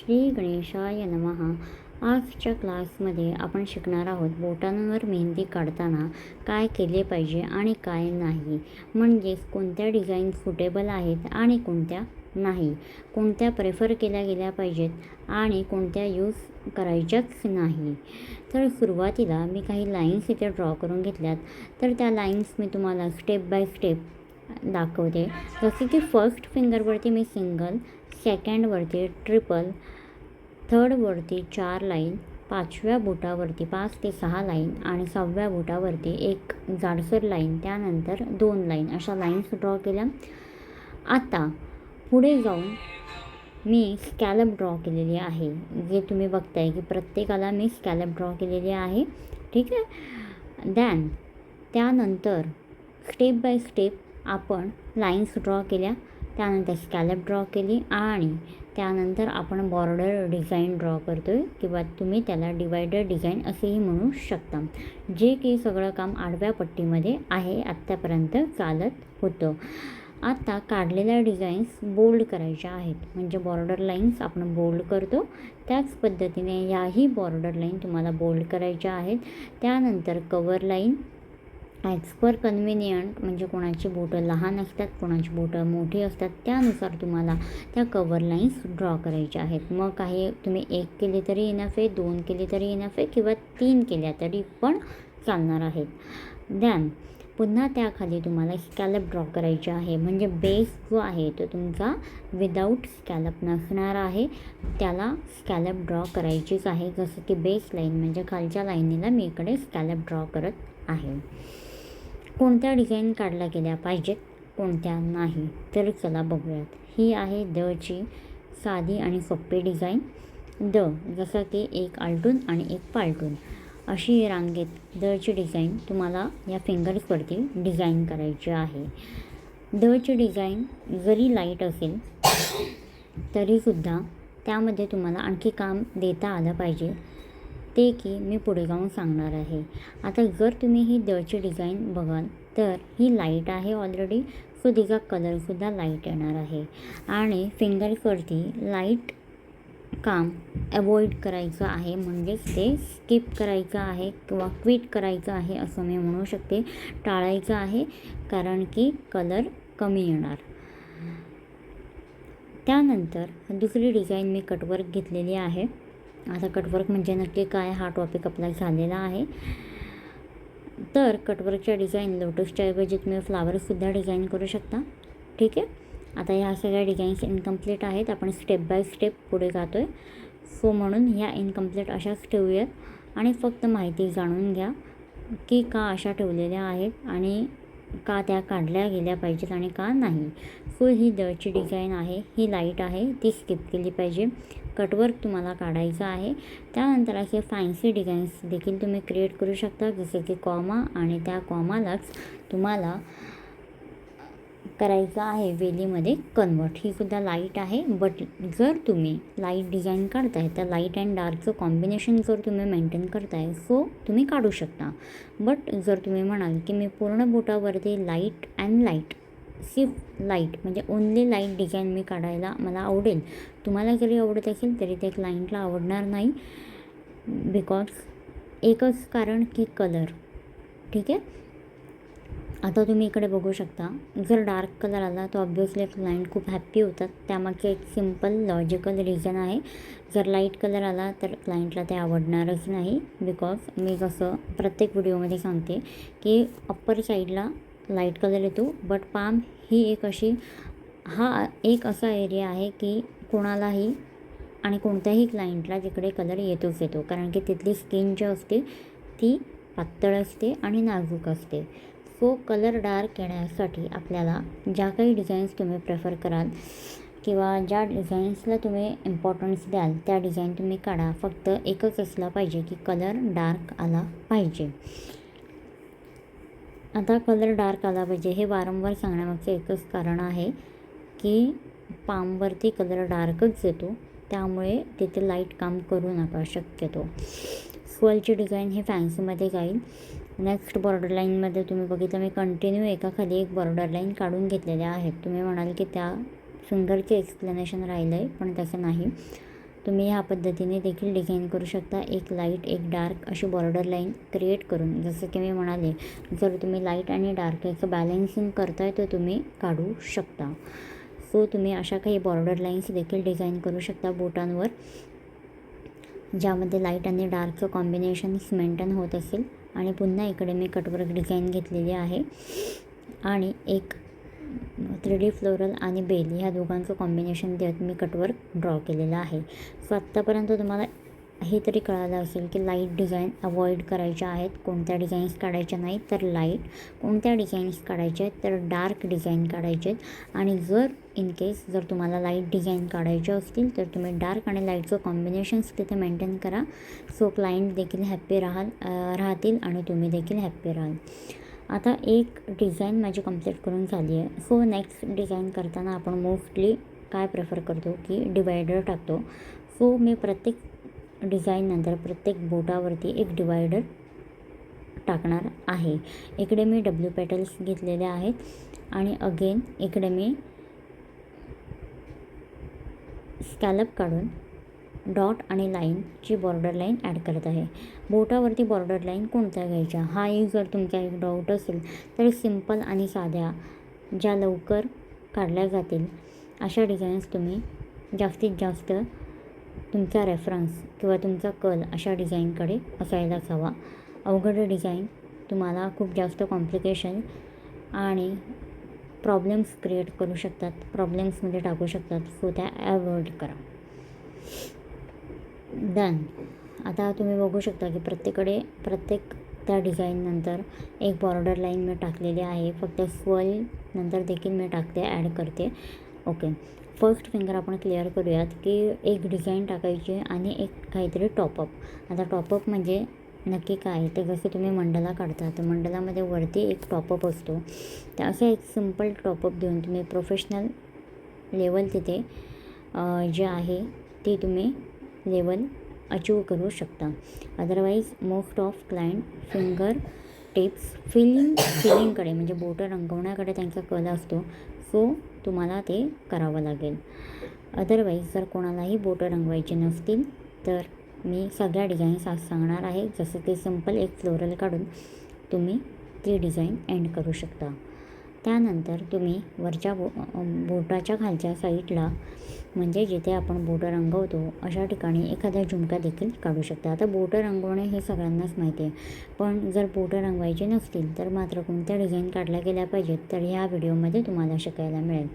श्री गणेशाय नमहा आजच्या क्लासमध्ये आपण शिकणार आहोत बोटांवर मेहंदी काढताना काय केले पाहिजे आणि काय नाही. म्हणजेच कोणत्या डिझाईन सुटेबल आहेत आणि कोणत्या नाही. कोणत्या प्रेफर केल्या गेल्या पाहिजेत आणि कोणत्या यूज करायच्याच नाही. तर सुरुवातीला मी काही लाईन्स इथे ड्रॉ करून घेतल्यात. तर त्या लाईन्स मी तुम्हाला स्टेप बाय स्टेप दाखवते. जसे की फर्स्ट फिंगरवरती मी सिंगल सेकंडवरती ट्रिपल थर्डवरती चार लाईन पाचव्या बोटावरती पाच ते सहा लाईन आणि सहाव्या बोटावरती एक जाडसर लाईन त्यानंतर दोन लाईन अशा लाईन्स ड्रॉ केल्या. आता पुढे जाऊन मी स्कॅलप ड्रॉ केलेली आहे. जे तुम्ही बघताय की प्रत्येकाला मी स्कॅलप ड्रॉ केलेली आहे. ठीक आहे? दॅन त्यानंतर स्टेप बाय स्टेप आपण लाईन्स ड्रॉ केल्या. त्यानंतर स्कॅलप ड्रॉ केली आणि त्यानंतर आपण बॉर्डर डिझाईन ड्रॉ करतो आहे किंवा तुम्ही त्याला डिवायडर डिझाईन असेही म्हणू शकता. जे की सगळं काम आडव्या पट्टीमध्ये आहे आत्तापर्यंत चालत होतं. आता काढलेल्या डिझाईन्स बोल्ड करायच्या आहेत. म्हणजे बॉर्डर लाईन्स आपण बोल्ड करतो. त्याच पद्धतीने याही बॉर्डर लाईन तुम्हाला बोल्ड करायच्या आहेत. त्यानंतर cover line as per convenient म्हणजे कोणाची बोटं लहान असतात कोणाची बोटं मोठी असतात त्यानुसार तुम्हाला त्या कवर लाईन्स ड्रॉ करायच्या आहेत. मग काही तुम्ही एक केली तरी इनफ आहे दोन केली तरी इनफ आहे किंवा तीन केल्या तरी पण चालणार आहेत. दॅन पुन्हा त्याखाली तुम्हाला स्कॅलप ड्रॉ करायचे आहे. म्हणजे बेस जो आहे तो तुमचा विदाऊट स्कॅलप नसणार आहे. त्याला स्कॅलप ड्रॉ करायचीच आहे. जसं की बेस लाईन म्हणजे खालच्या लाईनीला मी इकडे स्कॅलप ड्रॉ करत आहे. कोणत्या डिझाईन काढल्या गेल्या पाहिजेत कोणत्या नाही तर चला बघूयात. ही आहे दची साधी आणि सोपी डिझाईन. द जसं की एक आलटून आणि एक पालटून. अशी रांगेत दची डिझाईन तुम्हाला या फिंगर्सवरती डिझाईन करायची आहे. दची डिझाईन जरी लाइट असेल तरीसुद्धा त्यामध्ये तुम्हाला आणखी काम देता आलं पाहिजे. ते की मी पुढे जाऊन सांगणार आहे. आता जर तुम्ही ही दळची डिझाईन बघाल तर ही लाइट आहे ऑलरेडी सो तिचा कलरसुद्धा लाइट येणार आहे. आणि फिंगरवरती लाइट काम अवॉइड करायचं आहे. म्हणजेच ते स्किप करायचं आहे किंवा क्विट करायचं आहे असं मी म्हणू शकते. टाळायचं आहे कारण की कलर कमी येणार. त्यानंतर दुसरी डिझाईन मी कटवर्क घेतलेली आहे. आता कटवर्क म्हणजे नक्की काय हा टॉपिक आपला झालेला आहे. तर कटवर्कच्या डिझाईन लोटसच्या ऐवजी तुम्ही फ्लावरसुद्धा डिझाईन करू शकता. ठीक आहे? आता ह्या सगळ्या डिझाईन्स इनकम्प्लीट आहेत. आपण स्टेप बाय स्टेप पुढे जातो आहे सो म्हणून ह्या इनकम्प्लीट अशाच ठेवूयात. आणि फक्त माहिती जाणून घ्या की का अशा ठेवलेल्या आहेत आणि का त्या काढल्या गेल्या पाहिजेत आणि का नाही? फुल ही दळची डिझाईन आहे ही लाइट आहे ती स्किप केली पाहिजे. कटवर्क तुम्हाला काढायचं आहे. त्यानंतर असे फॅन्सी डिझाईन्स देखील तुम्ही क्रिएट करू शकता जसे की कॉमा आणि त्या कॉमालाच तुम्हाला करायचं आहे वेलीमध्ये कन्वर्ट ही सुद्धा लाइट आहे बट जर तुम्ही लाइट डिझाईन करताय तर लाइट अँड डार्कचं कॉम्बिनेशन जर तुम्ही मेंटेन करताय सो तुम्ही काढू शकता. बट जर तुम्ही म्हणाल की मी पूर्ण बोटावरती लाइट अँड लाइट सिर्फ लाइट म्हणजे ओनली लाइट डिझाईन मी काढायला मला आवडेल तुम्हाला जरी आवडत असेल तरी ते क्लायंटला आवडणार नाही बिकॉज एकच कारण की कलर ठीक आहे? आता तुम्ही इकडे बघू शकता जर डार्क कलर आला तर ऑब्वियसली क्लायंट खूप हॅप्पी होतात. त्यामागचे एक सिंपल लॉजिकल रिझन आहे. जर लाइट कलर आला तर क्लायंटला ते आवडणारच नाही. बिकॉज मी कसं प्रत्येक व्हिडिओमध्ये सांगते की अप्पर साईडला लाइट कलर येतो बट पाम ही एक अशी हा एक असा एरिया आहे की कोणालाही आणि कोणत्याही क्लायंटला जिकडे कलर येतोच येतो. कारण की तिथली स्किन जी असते ती पातळ असते आणि नाजूक असते. सो कलर डार्क येण्यासाठी आपल्याला ज्या काही डिझाईन्स तुम्ही प्रेफर कराल किंवा ज्या डिझाईन्सला तुम्ही इम्पॉर्टन्स द्याल त्या डिझाईन तुम्ही काढा. फक्त एकच असला पाहिजे की कलर डार्क आला पाहिजे. आता कलर डार्क आला पाहिजे हे वारंवार सांगण्यामागचं एकच कारण आहे की पामवरती कलर डार्कच येतो. त्यामुळे तिथे लाइट काम करू नका शक्यतो. स्वेलची डिझाईन हे फॅन्सीमध्ये जाईल. नेक्स्ट बॉर्डर लाईनमध्ये तुम्ही बघितलं मी कंटिन्यू एकाखाली एक बॉर्डर लाईन काढून घेतलेल्या आहेत. तुम्ही म्हणाल की त्या फिंगरचे एक्सप्लेनेशन राहिलं आहे पण तसं नाही. तुम्ही ह्या पद्धतीने देखील डिझाईन करू शकता. एक लाइट एक डार्क अशी बॉर्डर लाईन क्रिएट करून. जसं की मी म्हणाले जर तुम्ही लाइट आणि डार्क याचं बॅलन्सिंग करताय तर तुम्ही काढू शकता. सो तुम्ही अशा काही बॉर्डर लाईन्स देखील डिझाईन करू शकता बोटांवर ज्यामध्ये लाइट आणि डार्कचं कॉम्बिनेशन्स मेंटेन होत असेल. आणि पुन्हा इकडे मी कटवर्क डिझाईन घेतलेली आहे. आणि एक थ्री डी फ्लोरल आणि बेल ह्या दोघांचं कॉम्बिनेशन देत मी कटवर्क ड्रॉ केलेलं आहे. सो आत्तापर्यंत तुम्हाला हे तरी कळालं असेल की लाइट डिझाईन अवॉइड करायच्या आहेत. कोणत्या डिझाईन्स काढायच्या नाहीत तर लाइट कोणत्या डिझाईन्स काढायच्या आहेत तर डार्क डिझाईन काढायचे आहेत. आणि जर इन केस जर तुम्हाला लाइट डिझाईन काढायचे असतील तर तुम्ही डार्क आणि लाईटचं कॉम्बिनेशन्स तिथे मेंटेन करा. सो क्लायंट देखील हॅप्पी राहाल राहतील आणि तुम्ही देखील हॅप्पी राहाल. आता एक डिझाईन माझी कंप्लीट करून झाली आहे. सो नेक्स्ट डिझाईन करताना आपण मोस्टली काय प्रेफर करतो की डिवायडर टाकतो. सो मी प्रत्येक डिझाईननंतर प्रत्येक बोटावरती एक डिवायडर टाकणार आहे. इकडे मी डब्ल्यू पॅटल्स घेतलेले आहेत. आणि अगेन इकडे मी स्कॅलप काढून डॉट आणि लाईनची बॉर्डर लाईन ॲड करत आहे. बोटावरती बॉर्डर लाईन कोणत्या घ्यायच्या हा जर तुमचा एक डाऊट असेल तर सिंपल आणि साध्या ज्या लवकर काढल्या जातील अशा डिझाईन्स तुम्ही जास्तीत जास्त तुमचा रेफरन्स किंवा तुमचा कल अशा डिझाईनकडे असायलाच हवा. अवघड डिझाईन तुम्हाला खूप जास्त कॉम्प्लिकेशन आणि प्रॉब्लेम्स क्रिएट करू शकतात. प्रॉब्लेम्समध्ये टाकू शकतात. सो त्या ॲवॉइड करा. डन आता तुम्ही बघू शकता की प्रत्येकडे प्रत्येक त्या डिझाईननंतर एक बॉर्डर लाईन मी टाकलेली आहे. फक्त फल नंतर देखील मी टाकते ॲड करते. ओके. फर्स्ट फिंगर आपण क्लिअर करूयात की एक डिझाईन टाकायची आणि एक काहीतरी टॉपअप आता टॉपअप म्हणजे नक्की काय? ते जसं तुम्ही मंडला काढता तर मंडलामध्ये वरती एक टॉपअप असतो. तर असं एक सिंपल टॉपअप देऊन तुम्ही प्रोफेशनल लेवल तिथे जे आहे ते तुम्ही लेवल अचीव करू शकता. Otherwise most of client finger tips filling फिलिंगकडे म्हणजे बोटं रंगवण्याकडे त्यांचा कल असतो. सो तुम्हाला ते करावं लागेल. अदरवाईज जर कोणालाही बोटं रंगवायची नसतील तर मी सगळ्या डिझाईन्स आज सांगणार आहे. जसं ते सिंपल एक फ्लोरल काढून तुम्ही ती डिझाईन एंड करू शकता. त्यानंतर तुम्ही वरच्या बो बोटाच्या खालच्या साईडला म्हणजे जिथे आपण बोटं रंगवतो अशा ठिकाणी एखाद्या झुमका देखील काढू शकता. आता बोटं रंगवणे हे सगळ्यांनाच माहिती आहे. पण जर बोटं रंगवायची नसतील तर मात्र कोणत्या डिझाईन काढल्या गेल्या पाहिजेत तर ह्या व्हिडिओमध्ये तुम्हाला शिकायला मिळेल.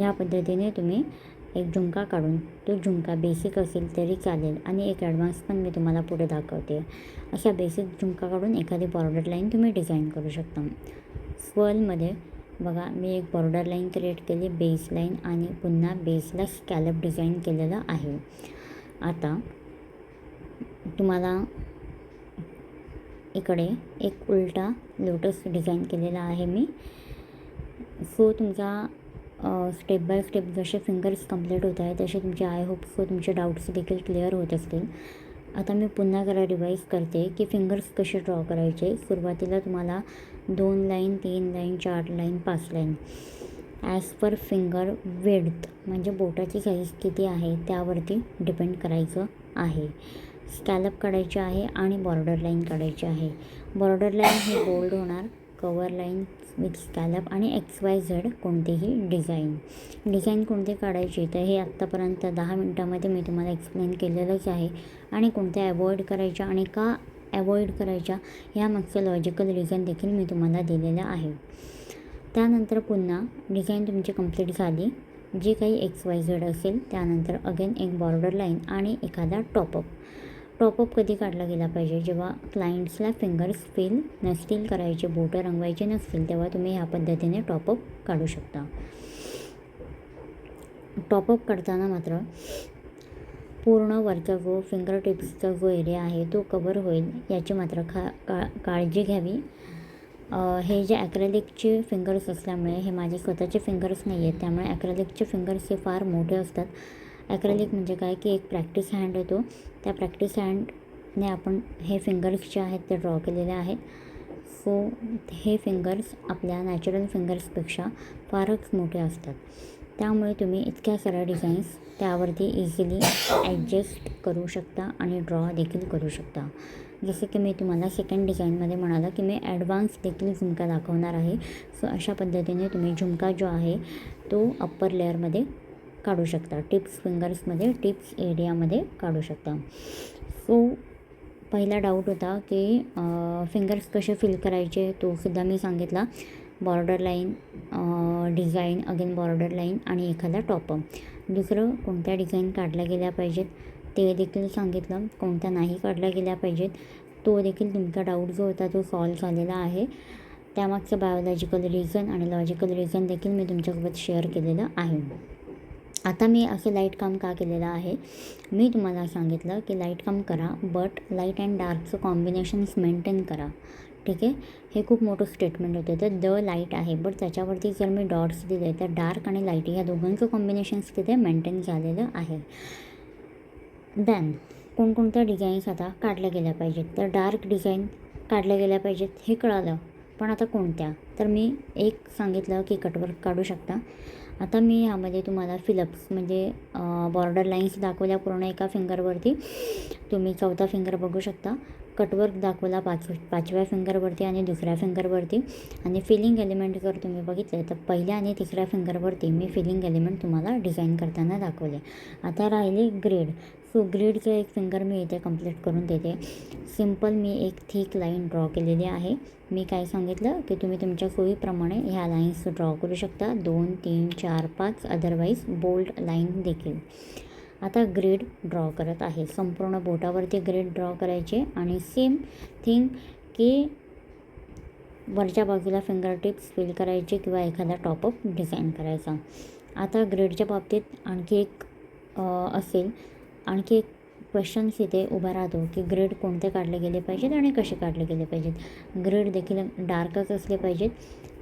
या पद्धतीने तुम्ही एक झुमका काढून तो झुमका बेसिक असेल तरी चालेल आणि एक ॲडव्हान्स पण मी तुम्हाला पुढे दाखवते. अशा बेसिक झुमका काढून एखादी बॉर्डर लाईन तुम्ही डिझाईन करू शकता. स्वर्लमध्ये बघा मी एक बॉर्डर लाईन क्रिएट केली बेस लाईन आणि पुन्हा बेसला स्कॅलप डिझाईन केलेलं आहे. आता तुम्हाला इकडे एक उलटा लोटस डिझाईन केलेला आहे मी. सो तुमचा स्टेप बाय स्टेप जसे फिंगर्स कंप्लीट होत आहे तसे तुमचे आय होप सो तुमचे डाऊट्स देखील क्लिअर होत असतील. आता मी पुन्हा जरा रिवाईज करते की फिंगर्स कसे ड्रॉ करायचे. सुरुवातीला तुम्हाला दोन लाईन तीन लाईन चार लाईन पाच line as per finger width म्हणजे बोटाची साईज किती आहे त्यावरती डिपेंड करायचं आहे. स्कॅलप काढायचे आहे आणि बॉर्डर लाईन काढायची आहे. बॉर्डर लाईन हे बोल्ड होणार कवर लाईन विथ स्कॅलप आणि एक्स वाय झेड कोणतेही डिझाईन. डिझाईन कोणते काढायची? तर हे आत्तापर्यंत दहा मिनटामध्ये मी तुम्हाला एक्सप्लेन केलेलंच आहे. आणि कोणत्या अवॉइड करायच्या आणि का अवॉइड करायच्या यामागचं लॉजिकल रिझन देखील मी तुम्हाला दिलेलं आहे. त्यानंतर पुन्हा डिझाईन तुमची कंप्लीट झाली. जे काही एक्स वाय झेड असेल त्यानंतर अगेन एक बॉर्डर लाईन आणि एखादा टॉपअप. टॉपअप कधी काढला गेला पाहिजे? जेव्हा क्लायंट्सला फिंगर्स फील नसतील करायचे बोटं रंगवायचे नसतील तेव्हा तुम्ही ह्या पद्धतीने टॉपअप काढू शकता. टॉपअप काढताना मात्र पूर्ण वरचा जो फिंगर टिप्सचा जो एरिया आहे तो कवर होईल याची मात्र खा का काळजी घ्यावी. हे जे ॲक्रेलिकचे फिंगर्स असल्यामुळे हे माझे स्वतःचे फिंगर्स नाही आहेत त्यामुळे ॲक्रेलिकचे फिंगर्स हे फार मोठे असतात. ॲक्रेलिक म्हणजे काय की एक प्रॅक्टिस हँड येतो त्या प्रॅक्टिस हँडने आपण हे फिंगर्स जे आहेत ते ड्रॉ केलेले आहेत. सो हे फिंगर्स आपल्या नॅचरल फिंगर्सपेक्षा फारच मोठे असतात. त्यामुळे तुम्ही इतक्या साऱ्या डिझाईन्स त्यावरती इझिली ॲडजस्ट करू शकता आणि ड्रॉ देखील करू शकता. जसं की मी तुम्हाला सेकंड डिझाईनमध्ये म्हणाला की मी ॲडव्हान्स देखील झुमका दाखवणार आहे. सो अशा पद्धतीने तुम्ही झुमका जो आहे तो अप्पर लेअरमध्ये काढू शकता. टिप्स फिंगर्समध्ये टिप्स एरियामध्ये काढू शकता. सो पहिला डाऊट होता की फिंगर्स कसे फिल करायचे तो सुद्धा मी सांगितला. Border line design again border line आणि एखादा टॉपअप दुसरं कोणत्या डिझाईन काढल्या गेल्या पाहिजेत? ते देखील सांगितलं. कोणत्या नाही काढल्या गेल्या पाहिजेत? तो देखील तुमचा डाऊट जो होता तो सॉल्व झालेला आहे. त्यामागचं बायोलॉजिकल रिझन आणि लॉजिकल रिझन देखील मी तुमच्यासोबत शेअर केलेलं आहे. आता मी असं लाइट काम का केलेलं आहे? मी तुम्हाला सांगितलं की लाइट काम करा बट लाइट अँड डार्कचं कॉम्बिनेशन्स मेंटेन करा. ठीक आहे? हे खूप मोठं स्टेटमेंट होतं. तर द लाइट आहे बट त्याच्यावरती जर मी डॉट्स दिले तर डार्क आणि लाइट ह्या दोघांचं कॉम्बिनेशन्स तिथे मेंटेन झालेलं आहे. देन कोणकोणत्या डिझाईन्स आता काढल्या गेल्या पाहिजेत? तर डार्क डिझाईन काढल्या गेल्या पाहिजेत हे कळालं. पण आता कोणत्या? तर मी एक सांगितलं की कटवर्क काढू शकता. आता मी ह्यामध्ये तुम्हाला फिलप्स म्हणजे बॉर्डर लाईन्स दाखवल्या पूर्ण एका फिंगरवरती तुम्ही चौथा फिंगर बघू शकता. कटवर्क दाखवला पाच पाचव्या फिंगरवरती आणि दुसऱ्या फिंगरवरती आणि फिलिंग एलिमेंट जर तुम्ही बघितले तर पहिल्या आणि तिसऱ्या फिंगरवरती मी फिलिंग एलिमेंट तुम्हाला डिझाईन करताना दाखवले. आता राहिले ग्रेड सो ग्रीडचं एक फिंगर मी इथे कंप्लीट करून देते. सिंपल मी एक थिक लाईन ड्रॉ केलेली आहे. मी काय सांगितलं की तुम्ही तुमच्या सोयीप्रमाणे ह्या लाईन्स ड्रॉ करू शकता. दोन तीन चार पाच अदरवाईज बोल्ड लाईन देखील. आता ग्रेड ड्रॉ करत आहे. संपूर्ण बोटावरती ग्रेड ड्रॉ करायचे आणि सेम थिंग की वरच्या बाजूला फिंगर टिप्स फिल करायचे किंवा एखादा टॉपअप डिझाईन करायचा. आता ग्रेडच्या बाबतीत आणखी एक असेल. आणखी एक क्वेश्चन्स इथे उभा राहतो की ग्रेड कोणते काढले गेले पाहिजेत आणि कसे काढले गेले पाहिजेत? ग्रेड देखील डार्कच असले पाहिजेत.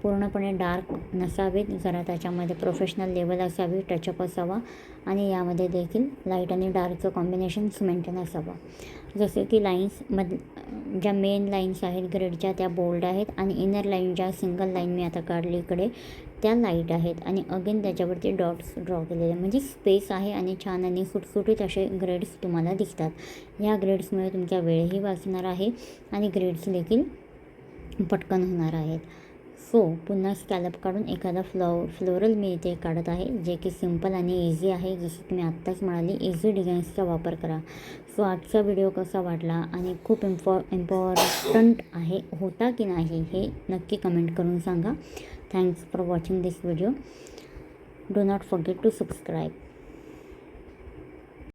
पूर्णपणे डार्क नसावेत. जरा त्याच्यामध्ये प्रोफेशनल लेवल असावी टचअप असावा आणि यामध्ये देखील लाइट आणि डार्कचं कॉम्बिनेशन्स मेंटेन असावं. जसे की लाईन्स मध ज्या मेन लाईन्स आहेत ग्रेडच्या त्या बोल्ड आहेत आणि इनर लाईन ज्या सिंगल लाईन मी आता काढली इकडे त्या लाइट आहेत आणि अगेन त्याच्यावरती डॉट्स ड्रॉ केलेले म्हणजे स्पेस आहे आणि छान आणि सुटसुटीत असे ग्रेड्स तुम्हाला दिसतात. ह्या ग्रेड्समुळे तुमच्या वेळही वाचणार आहे आणि ग्रेड्स देखील पटकन होणार आहेत. सो पुन्हा स्कॅलप काढून एखादा फ्लॉ फ्लोरल मी इथे काढत आहे जे की सिंपल आणि इझी आहे. जसं तुम्ही मी आत्ताच म्हणाली इझी डिझाईन्सचा वापर करा. सो आजचा व्हिडिओ कसा वाटला आणि खूप इम्पॉ इम्पॉर्टंट आहे होता की नाही हे नक्की कमेंट करून सांगा. Thanks for watching this video. Do not forget to subscribe.